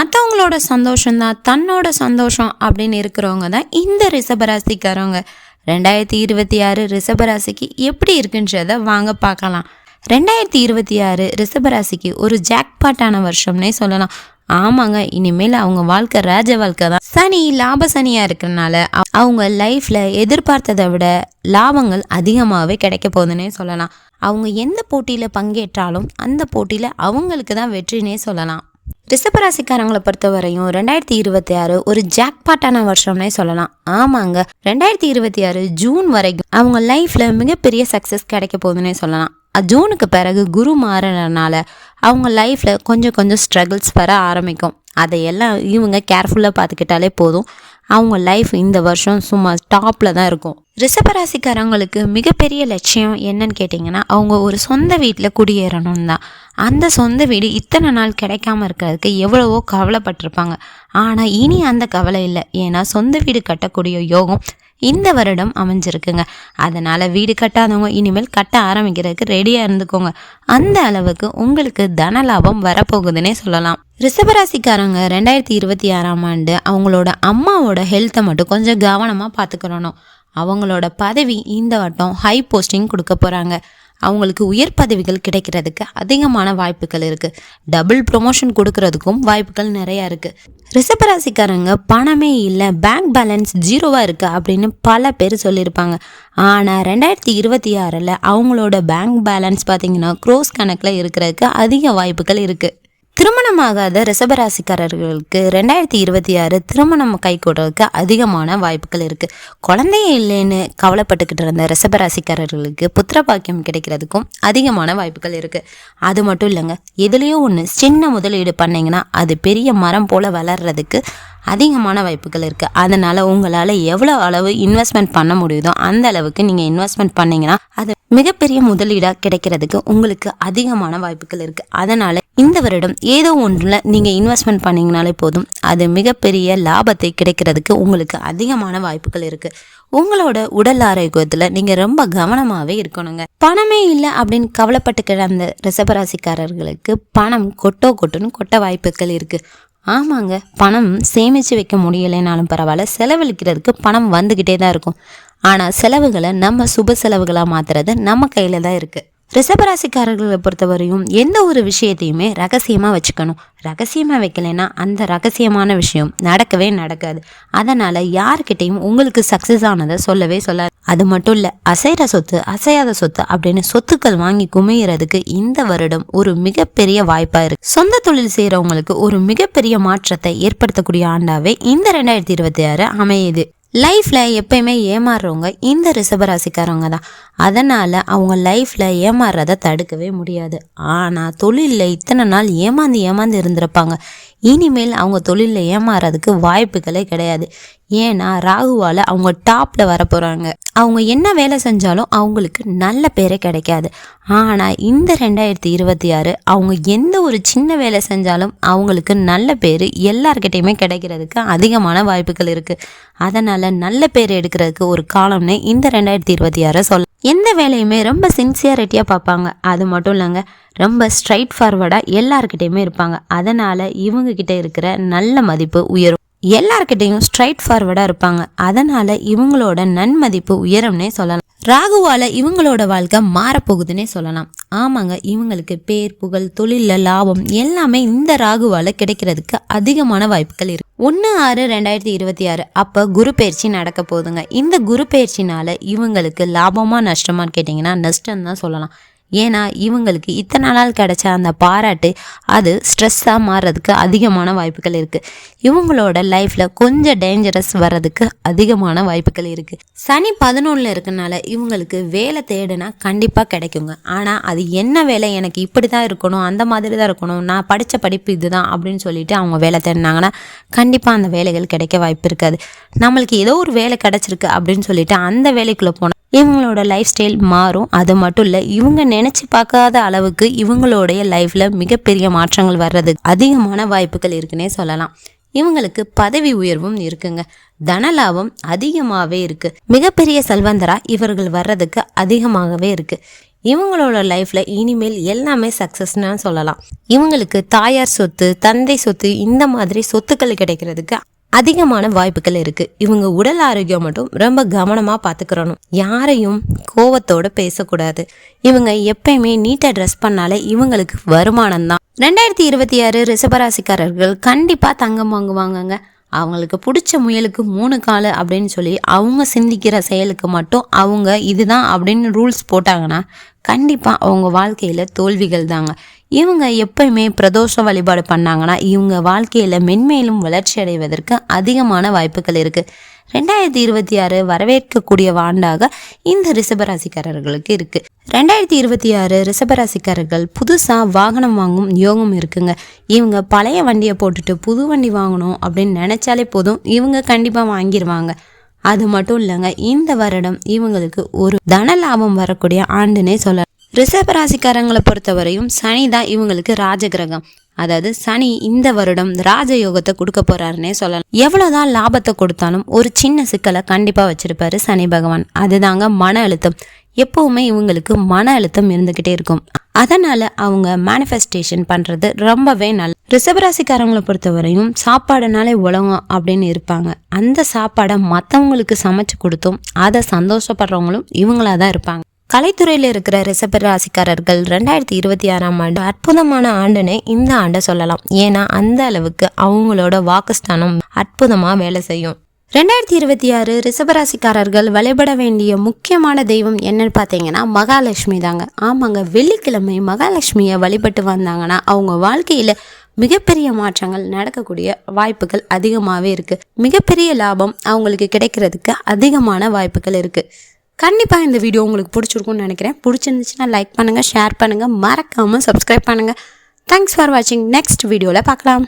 மற்றவங்களோட சந்தோஷம்தான் தன்னோட சந்தோஷம் அப்படின்னு இருக்கிறவங்க தான் இந்த ரிஷபராசிக்காரவங்க. ரெண்டாயிரத்தி இருபத்தி ஆறு ரிஷபராசிக்கு எப்படி இருக்குன்றத வாங்க பார்க்கலாம். ரெண்டாயிரத்தி இருபத்தி ஆறு ரிஷபராசிக்கு ஒரு ஜாக்பாட்டான வருஷம்னே சொல்லலாம். ஆமாங்க இனிமேல் அவங்க வாழ்க்கை ராஜ வாழ்க்கை தான். சனி லாப சனியாக இருக்கிறனால அவங்க லைஃப்பில் எதிர்பார்த்ததை விட லாபங்கள் அதிகமாகவே கிடைக்க போகுதுன்னே சொல்லலாம். அவங்க எந்த போட்டியில் பங்கேற்றாலும் அந்த போட்டியில் அவங்களுக்கு தான் வெற்றினே சொல்லலாம். ரிஷபராசிக்காரங்களை பொறுத்தவரையும் ரெண்டாயிரத்தி இருபத்தி ஆறு ஒரு ஜாக்பாட்டான வருஷம்னே சொல்லலாம். ஆமாங்க ரெண்டாயிரத்தி இருபத்தி ஆறு ஜூன் வரைக்கும் அவங்க லைஃப்ல மிகப்பெரிய சக்சஸ் கிடைக்க போகுதுன்னே சொல்லலாம். ஜூனுக்கு பிறகு குரு மாறினால அவங்க லைஃப்ல கொஞ்சம் கொஞ்சம் ஸ்ட்ரகிள்ஸ் வர ஆரம்பிக்கும். அதையெல்லாம் இவங்க கேர்ஃபுல்லாக பார்த்துக்கிட்டாலே போதும். அவங்க லைஃப் இந்த வருஷம் சும்மா டாப்பில் தான் இருக்கும். ரிஷபராசிக்காரங்களுக்கு மிகப்பெரிய லட்சியம் என்னன்னு கேட்டிங்கன்னா அவங்க ஒரு சொந்த வீட்டில் குடியேறணும் தான். அந்த சொந்த வீடு இத்தனை நாள் கிடைக்காம இருக்கிறதுக்கு எவ்வளவோ கவலைப்பட்டிருப்பாங்க. ஆனால் இனி அந்த கவலை இல்லை. ஏன்னா சொந்த வீடு கட்டக்கூடிய யோகம் இந்த வருடம் அமைஞ்சிருக்குங்க. அதனால் வீடு கட்டாதவங்க இனிமேல் கட்ட ஆரம்பிக்கிறதுக்கு ரெடியாக இருந்துக்கோங்க. அந்த அளவுக்கு உங்களுக்கு தன லாபம் வரப்போகுதுன்னே சொல்லலாம். ரிஷபராசிக்காரங்க ரெண்டாயிரத்தி இருபத்தி ஆறாம் ஆண்டு அவங்களோட அம்மாவோட ஹெல்த்தை மட்டும் கொஞ்சம் கவனமாக பார்த்துக்கிறணும் அவங்களோட பதவி இந்த வட்டம் ஹை போஸ்டிங் கொடுக்க போகிறாங்க அவங்களுக்கு உயர் பதவிகள் கிடைக்கிறதுக்கு அதிகமான வாய்ப்புகள் இருக்குது டபுள் ப்ரொமோஷன் கொடுக்கறதுக்கும் வாய்ப்புகள் நிறையா இருக்குது ரிசபராசிக்காரங்க பணமே இல்லை பேங்க் பேலன்ஸ் ஜீரோவாக இருக்குது அப்படின்னு பல பேர் சொல்லியிருப்பாங்க. ஆனால் ரெண்டாயிரத்தி இருபத்தி ஆறில் அவங்களோட பேங்க் பேலன்ஸ் பார்த்திங்கன்னா க்ரோஸ் கணக்கில் இருக்கிறதுக்கு அதிக வாய்ப்புகள் இருக்குது திருமணமாகாத ரிஷபராசிக்காரர்களுக்கு ரெண்டாயிரத்தி இருபத்தி ஆறு திருமணம் கைகூடுறதுக்கு அதிகமான வாய்ப்புகள் இருக்குது குழந்தையே இல்லைன்னு கவலைப்பட்டுக்கிட்டு இருந்த ரிஷபராசிக்காரர்களுக்கு புத்திர பாக்கியம் கிடைக்கிறதுக்கும் அதிகமான வாய்ப்புகள் இருக்குது அது மட்டும் இல்லைங்க எதுலேயோ ஒன்று சின்ன முதலீடு பண்ணீங்கன்னா அது பெரிய மரம் போல் வளர்றதுக்கு அதிகமான வாய்ப்புகள் இருக்குது அதனால் உங்களால் எவ்வளோ அளவு இன்வெஸ்ட்மெண்ட் பண்ண முடியுதோ அந்த அளவுக்கு நீங்கள் இன்வெஸ்ட்மெண்ட் பண்ணிங்கன்னா அது மிகப்பெரிய முதலீடாக கிடைக்கிறதுக்கு உங்களுக்கு அதிகமான வாய்ப்புகள் இருக்குது அதனால் இந்த வருடம் ஏதோ ஒன்றில் நீங்கள் இன்வெஸ்ட்மெண்ட் பண்ணிங்கனாலே போதும். அது மிகப்பெரிய லாபத்தை கிடைக்கிறதுக்கு உங்களுக்கு அதிகமான வாய்ப்புகள் இருக்குது உங்களோட உடல் ஆரோக்கியத்தில் நீங்கள் ரொம்ப கவனமாகவே இருக்கணுங்க. பணமே இல்லை அப்படின்னு கவலைப்பட்டு கிடந்த ரிசபராசிக்காரர்களுக்கு பணம் கொட்டோ கொட்டுன்னு கொட்ட வாய்ப்புகள் இருக்குது ஆமாங்க பணம் சேமித்து வைக்க முடியலைனாலும் பரவாயில்ல செலவழிக்கிறதுக்கு பணம் வந்துக்கிட்டே தான் இருக்கும். ஆனால் செலவுகளை நம்ம சுப செலவுகளாக மாற்றுறது நம்ம கையில் தான் இருக்குது ரிசபராசிக்காரர்களை பொறுத்தவரையும் எந்த ஒரு விஷயத்தையுமே ரகசியமாக வச்சுக்கணும். ரகசியமாக வைக்கலைன்னா அந்த ரகசியமான விஷயம் நடக்கவே நடக்காது. அதனால் யார்கிட்டையும் உங்களுக்கு சக்ஸஸ் ஆனதை சொல்லவே சொல்லாது. அது மட்டும் இல்லை அசைற சொத்து அசையாத சொத்து அப்படின்னு சொத்துக்கள் வாங்கி குமையிறதுக்கு இந்த வருடம் ஒரு மிகப்பெரிய வாய்ப்பாக இருக்கு. சொந்த தொழில் செய்கிறவங்களுக்கு ஒரு மிகப்பெரிய மாற்றத்தை ஏற்படுத்தக்கூடிய ஆண்டாவே இந்த ரெண்டாயிரத்தி இருபத்தி ஆறு அமையுது. லைஃப்பில் எப்பயுமே ஏமாறுறவங்க இந்த ரிஷபராசிக்காரவங்க தான். அதனால் அவங்க லைஃப்பில் ஏமாறுறத தடுக்கவே முடியாது. ஆனால் தொழிலில் இத்தனை நாள் ஏமாந்து ஏமாந்து இருந்திருப்பாங்க. இனிமேல் அவங்க தொழிலில் ஏமாறதுக்கு வாய்ப்புகளே கிடையாது. ஏன்னா ராகுவால் அவங்க டாப்பில் வர போகிறாங்க அவங்க என்ன வேலை செஞ்சாலும் அவங்களுக்கு நல்ல பேரே கிடைக்காது. ஆனால் இந்த ரெண்டாயிரத்தி இருபத்தி ஆறு அவங்க எந்த ஒரு சின்ன வேலை செஞ்சாலும் அவங்களுக்கு நல்ல பேர் எல்லார்கிட்டையுமே கிடைக்கிறதுக்கு அதிகமான வாய்ப்புகள் இருக்குது அதனால் நல்ல பேர் எடுக்கிறதுக்கு ஒரு காலம்னு இந்த ரெண்டாயிரத்தி இருபத்தி ஆறை சொல்ல எந்த வேலையுமே ரொம்ப சின்சியாரிட்டியாக பார்ப்பாங்க. அது மட்டும் இல்லைங்க ரொம்ப ஸ்ட்ரைட் ஃபார்வர்டாக எல்லாருக்கிட்டேயுமே இருப்பாங்க. அதனால் இவங்கக்கிட்ட இருக்கிற நல்ல மதிப்பு உயரும். எல்லார்கிட்டையும் ஸ்ட்ரைட் ஃபார்வர்டாக இருப்பாங்க. அதனால் இவங்களோட நன்மதிப்பு உயரும்னே சொல்லலாம். ராகுவால் இவங்களோட வாழ்க்கை மாறப்போகுதுன்னே சொல்லலாம். ஆமாங்க இவங்களுக்கு பேர் புகழ் தொழிலில் லாபம் எல்லாமே இந்த ராகுவால் கிடைக்கிறதுக்கு அதிகமான வாய்ப்புகள் இருக்கு. ஒன்று ஆறு ரெண்டாயிரத்தி இருபத்தி ஆறு அப்போ குரு பயிற்சி நடக்க போகுதுங்க. இந்த குரு பயிற்சினால இவங்களுக்கு லாபமா நஷ்டமான்னு கேட்டிங்கன்னா நஷ்டம் தான் சொல்லலாம். ஏன்னா இவங்களுக்கு இத்தனை நாள் கிடைச்ச அந்த பாராட்டு அது ஸ்ட்ரெஸ்ஸாக மாறுறதுக்கு அதிகமான வாய்ப்புகள் இருக்குது இவங்களோட லைஃப்பில் கொஞ்சம் டேஞ்சரஸ் வர்றதுக்கு அதிகமான வாய்ப்புகள் இருக்குது சனி பதினொன்றில் இருக்கனால இவங்களுக்கு வேலை தேடுனா கண்டிப்பாக கிடைக்குங்க. ஆனால் அது என்ன வேலை எனக்கு இப்படி தான் இருக்கணும் அந்த மாதிரி தான் இருக்கணும் நான் படித்த படிப்பு இதுதான் அப்படின்னு சொல்லிட்டு அவங்க வேலை தேடினாங்கன்னா கண்டிப்பாக அந்த வேலைகள் கிடைக்க வாய்ப்பு இருக்காது. நம்மளுக்கு ஏதோ ஒரு வேலை கிடச்சிருக்கு அப்படின்னு சொல்லிட்டு அந்த வேலைக்குள்ளே போனால் இவங்களோட லைஃப் ஸ்டைல் மாறும். அது மட்டும் இல்லை இவங்க நினச்சி பார்க்காத அளவுக்கு இவங்களுடைய லைஃப்பில் மிகப்பெரிய மாற்றங்கள் வர்றதுக்கு அதிகமான வாய்ப்புகள் இருக்குன்னே சொல்லலாம். இவங்களுக்கு பதவி உயர்வும் இருக்குங்க. தனலாபம் அதிகமாகவே இருக்கு. மிகப்பெரிய செல்வந்தரா இவர்கள் வர்றதுக்கு அதிகமாகவே இருக்கு. இவங்களோட லைஃப்ல இனிமேல் எல்லாமே சக்சஸ்னு சொல்லலாம். இவங்களுக்கு தாயார் சொத்து தந்தை சொத்து இந்த மாதிரி சொத்துக்கள் கிடைக்கிறதுக்கு அதிகமான வாய்ப்புகள் இருக்கு. இவங்க உடல் ஆரோக்கியம் மட்டும் ரொம்ப கவனமா பாத்துக்கிறணும். யாரையும் கோவத்தோட பேசக்கூடாது. இவங்க எப்பயுமே நீட்டா ட்ரெஸ் பண்ணாலே இவங்களுக்கு வருமானம் தான். ரெண்டாயிரத்தி இருபத்தி ஆறு ரிசபராசிக்காரர்கள் கண்டிப்பா தங்கம் வாங்குவாங்கங்க. அவங்களுக்கு பிடிச்ச முயலுக்கு மூணு காலு அப்படின்னு சொல்லி அவங்க சிந்திக்கிற செயலுக்கு மட்டும் அவங்க இதுதான் அப்படின்னு ரூல்ஸ் போட்டாங்கன்னா கண்டிப்பாக அவங்க வாழ்க்கையில் தோல்விகள் தாங்க. இவங்க எப்பயுமே பிரதோஷ வழிபாடு பண்ணாங்கன்னா இவங்க வாழ்க்கையில் மென்மேலும் வளர்ச்சி அடைவதற்கு அதிகமான வாய்ப்புகள் இருக்குது ரெண்டாயிரத்தி இருபத்தி ஆறு வரவேற்கக்கூடிய ஆண்டாக இந்த ரிஷபராசிக்காரர்களுக்கு இருக்குது ரெண்டாயிரத்தி இருபத்தி ஆறு ரிஷபராசிக்காரர்கள் புதுசாக வாகனம் வாங்கும் யோகம் இருக்குங்க. இவங்க பழைய வண்டியை போட்டுட்டு புது வண்டி வாங்கணும் அப்படின்னு நினச்சாலே போதும் இவங்க கண்டிப்பாக வாங்கிடுவாங்க அது மட்டும் இல்லைங்க இந்த வருடம் இவங்களுக்கு ஒரு தன லாபம் வரக்கூடிய ஆண்டுனே சொல்லலாம். ரிஷப ராசிக்காரங்களை பொறுத்தவரையும் சனி தான் இவங்களுக்கு ராஜகிரகம். அதாவது சனி இந்த வருடம் ராஜயோகத்தை கொடுக்க போறாருன்னே சொல்லலாம். எவ்வளவுதான் லாபத்தை கொடுத்தாலும் ஒரு சின்ன சிக்கலை கண்டிப்பா வச்சிருப்பாரு சனி பகவான். அதுதாங்க மன அழுத்தம். எப்பவுமே இவங்களுக்கு மன அழுத்தம் இருந்துகிட்டே இருக்கும். அதனால அவங்க மேனிஃபெஸ்டேஷன் பண்றது ரொம்பவே நல்ல ரிசபராசிக்காரங்களை பொறுத்தவரையும் சாப்பாடுனாலே உலகம் அப்படின்னு இருப்பாங்க. அந்த சாப்பாடை மற்றவங்களுக்கு சமைச்சு கொடுத்தும் அதை சந்தோஷப்படுறவங்களும் இவங்களா தான் இருப்பாங்க. கலைத்துறையில் இருக்கிற ரிசபர் ராசிக்காரர்கள் ரெண்டாயிரத்தி இருபத்தி ஆறாம் ஆண்டு அற்புதமான ஆண்டுன்னு இந்த ஆண்டை சொல்லலாம். ஏன்னா அந்த அளவுக்கு அவங்களோட வாக்குஸ்தானம் அற்புதமாக வேலை செய்யும். ரெண்டாயிரத்தி இருபத்தி ஆறு ரிசபராசிக்காரர்கள் வழிபட வேண்டிய முக்கியமான தெய்வம் என்னன்னு பார்த்தீங்கன்னா மகாலட்சுமி தாங்க. ஆமாங்க வெள்ளிக்கிழமை மகாலட்சுமியை வழிபட்டு வந்தாங்கன்னா அவங்க வாழ்க்கையில் மிகப்பெரிய மாற்றங்கள் நடக்கக்கூடிய வாய்ப்புகள் அதிகமாகவே இருக்குது மிகப்பெரிய லாபம் அவங்களுக்கு கிடைக்கிறதுக்கு அதிகமான வாய்ப்புகள் இருக்குது கண்டிப்பாக இந்த வீடியோ உங்களுக்கு பிடிச்சிருக்கும்னு நினைக்கிறேன். பிடிச்சிருந்துச்சுன்னா லைக் பண்ணுங்கள் ஷேர் பண்ணுங்கள் மறக்காமல் சப்ஸ்கிரைப் பண்ணுங்கள் தேங்க்ஸ் ஃபார் வாட்சிங் நெக்ஸ்ட் வீடியோவில் பார்க்கலாம்.